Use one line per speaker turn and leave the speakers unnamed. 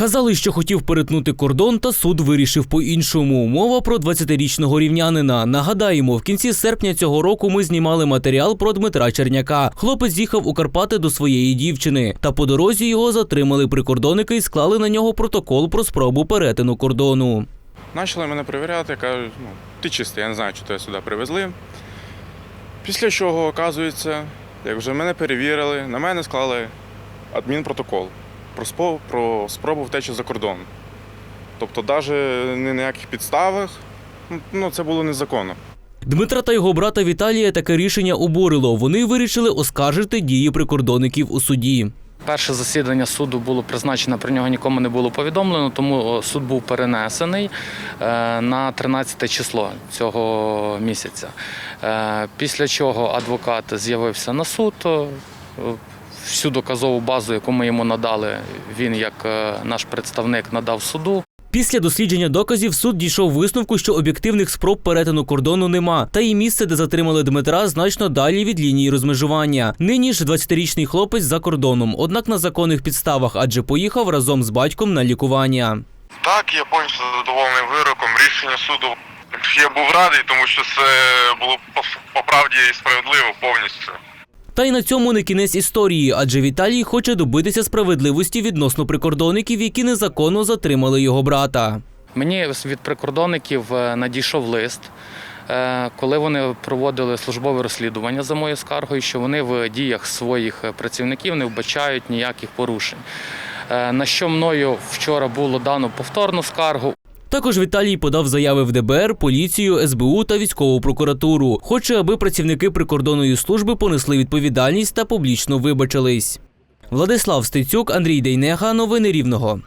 Казали, що хотів перетнути кордон, та суд вирішив по-іншому. Мова про 20-річного рівнянина. Нагадаємо, в кінці серпня цього року ми знімали матеріал про Дмитра Черняка. Хлопець їхав у Карпати до своєї дівчини. Та по дорозі його затримали прикордонники і склали на нього протокол про спробу перетину кордону.
Почали мене перевіряти, кажуть, ну, ти чистий, я не знаю, чи тебе сюди привезли. Після чого, оказується, як вже мене перевірили, на мене склали адмінпротокол про, про спробу втечі за кордон. Тобто, навіть ні на яких підставах ну, це було незаконно.
Дмитра та його брата Віталія таке рішення обурило. Вони вирішили оскаржити дії прикордонників у суді.
Перше засідання суду було призначено, про нього нікому не було повідомлено, тому суд був перенесений е, на 13 число цього місяця. Е, Після чого адвокат з'явився на суд. Всю доказову базу, яку ми йому надали, він як е, наш представник надав суду.
Після дослідження доказів суд дійшов висновку, що об'єктивних спроб перетину кордону нема, та і місце, де затримали Дмитра, значно далі від лінії розмежування. Нині ж 20-річний хлопець за кордоном, однак на законних підставах, адже поїхав разом з батьком на лікування.
Так, я повністю задоволений вироком. Рішення суду я був радий, тому що це було по правді і справедливо повністю.
Та й на цьому не кінець історії, адже Віталій хоче добитися справедливості відносно прикордонників, які незаконно затримали його брата.
Мені від прикордонників е, надійшов лист, е, коли вони проводили службове розслідування за моєю скаргою, що вони в діях своїх е, працівників не вбачають ніяких порушень. На що мною вчора було дано повторну скаргу.
Також Віталій подав заяви в ДБР, поліцію, СБУ та військову прокуратуру. Хоче, аби працівники прикордонної служби понесли відповідальність та публічно вибачились. Владислав Стецюк, Андрій Дейнега. Новини Рівного.